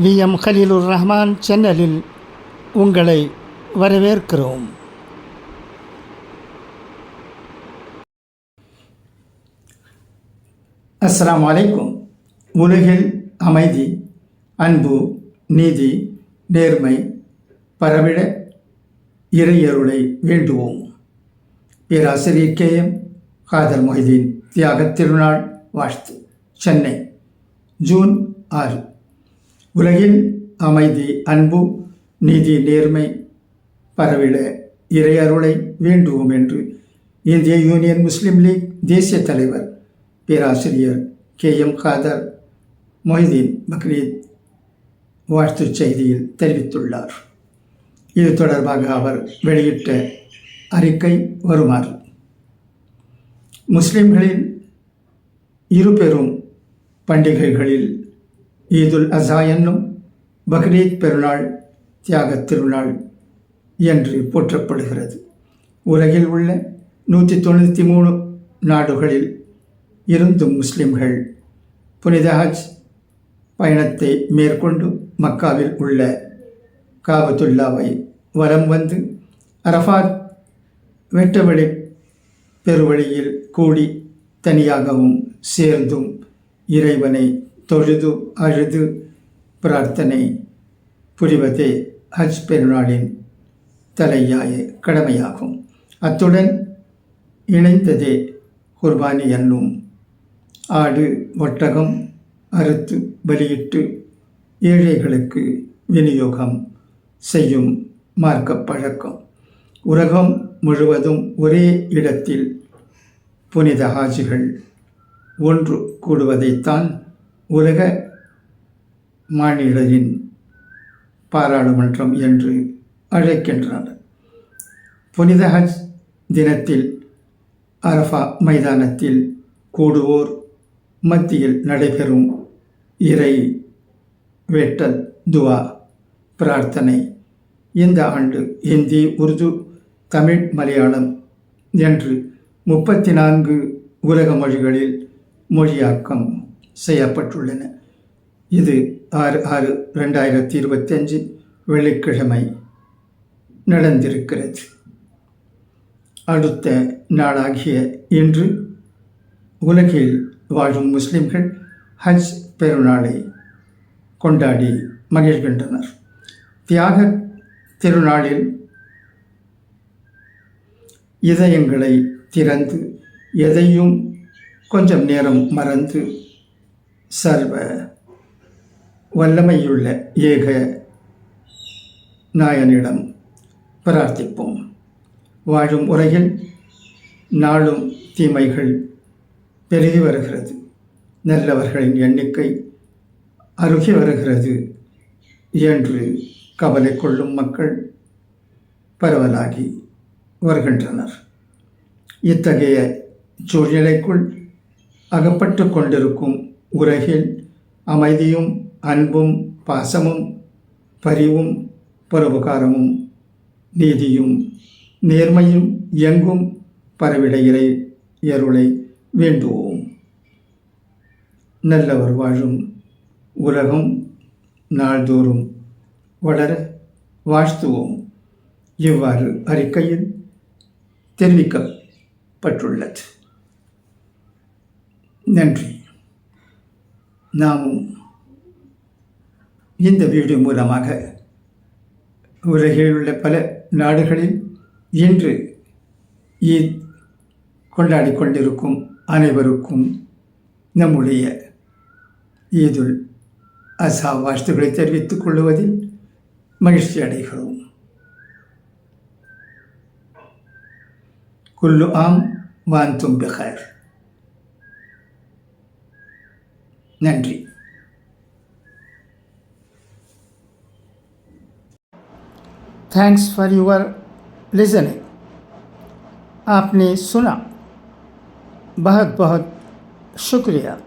We. M. Haleelur Rahman சேனலில் உங்களை வரவேற்கிறோம். அஸ்லாம் வலைக்கும் உலகில் அமைதி அன்பு நீதி நேர்மை பரவிட இறையருளை வேண்டுவோம். பேராசிரியர் கே. எம். காதர் மொஹிதீன் தியாக திருநாள் வாழ்த்து. சென்னை ஜூன் ஆறு. உலகின் அமைதி அன்பு நீதி நேர்மை பரவிட இறையருளை வேண்டுவோம் என்று இந்திய யூனியன் முஸ்லீம் லீக் தேசிய தலைவர் பேராசிரியர் கே எம் காதர் மொஹிதீன் பக்ரீத் வாழ்த்துச் செய்தியில் தெரிவித்துள்ளார். இது தொடர்பாக அவர் வெளியிட்ட அறிக்கை வருமாறு. முஸ்லிம்களின் இரு பெரும் பண்டிகைகளில் ஈதுல் அசா என்னும் பக்ரீத் பெருநாள் தியாகத் திருநாள் என்று போற்றப்படுகிறது. உலகில் உள்ள நூற்றி தொண்ணூற்றி மூணு நாடுகளில் இருந்தும் முஸ்லிம்கள் புனித ஹஜ் பயணத்தை மேற்கொண்டு மக்காவில் உள்ள காபத்துல்லாவை வலம் வந்து அரஃபாத் வெட்டவெளி பெருவழியில் கூடி தனியாகவும் சேர்ந்தும் இறைவனை தொழுது அழுது பிரார்த்தனை புரிவதே ஹஜ் பெருநாளின் தலையாய கடமையாகும். அத்துடன் இணைந்ததே குர்பானி என்னும் ஆடு ஒட்டகம் அறுத்து வெளியிட்டு ஏழைகளுக்கு விநியோகம் செய்யும் மார்க்க பழக்கம் உலகம் முழுவதும் ஒரே இடத்தில் புனித ஹாஜிகள் ஒன்று கூடுவதைத்தான் உலக மாநிலத்தின் பாராளுமன்றம் என்று அழைக்கின்றனர் புனித ஹஜ் தினத்தில் அரஃபா மைதானத்தில் கூடுவோர் மத்தியில் நடைபெறும் இறை வேட்டல் துவா பிரார்த்தனை. இந்த ஆண்டு இந்தி உருது தமிழ் மலையாளம் என்று முப்பத்தி நான்கு உலக மொழிகளில் மொழியாக்கம். செய்யப்பட்டுள்ளன. இது ஆறு ஆறு ரெண்டாயிரத்தி இருபத்தஞ்சு வெள்ளிக்கிழமை நடந்திருக்கிறது. அடுத்த நாளாகிய இன்று உலகில் வாழும் முஸ்லிம்கள் ஹஜ் பெருநாளை கொண்டாடி மகிழ்கின்றனர். தியாக திருநாளில் இதயங்களை திறந்து எதையும் கொஞ்சம் நேரம் மறந்து சர்வ வல்லமையுள்ள ஏக நாயனிடம் பிரார்த்திப்போம். வாழும் உரையில் நாளும் தீமைகள் பெருகி வருகிறது. நல்லவர்களின் எண்ணிக்கை அருகி வருகிறது என்று கவலை கொள்ளும் மக்கள் பரவலாகி வருகின்றனர். இத்தகைய சூழ்நிலைக்குள் அகப்பட்டு கொண்டிருக்கும் உலகில் அமைதியும் அன்பும் பாசமும் பரிவும் பரோபகாரமும் நீதியும் நேர்மையும் எங்கும் பரவிட இறை எருளை வேண்டுவோம். நல்லவர் வாழும் உலகம் நாள்தோறும் வளர வாழ்த்துவோம். இவ்வாறு அறிக்கையில் தெரிவிக்கப்பட்டுள்ளது. நன்றி. நாமும் இந்த வீடியோ மூலமாக உலகில் உள்ள பல நாடுகளில் இன்று ஈத் கொண்டாடி கொண்டிருக்கும் அனைவருக்கும் நம்முடைய ஈதுல் அசா வாழ்த்துக்களை தெரிவித்துக் கொள்வதில் மகிழ்ச்சி அடைகிறோம். குல்லு ஆம் வாந்தும் பெஹர் நன்றி थैंक्स फॉर योर लिसनिंग आपने सुना बहुत बहुत शुक्रिया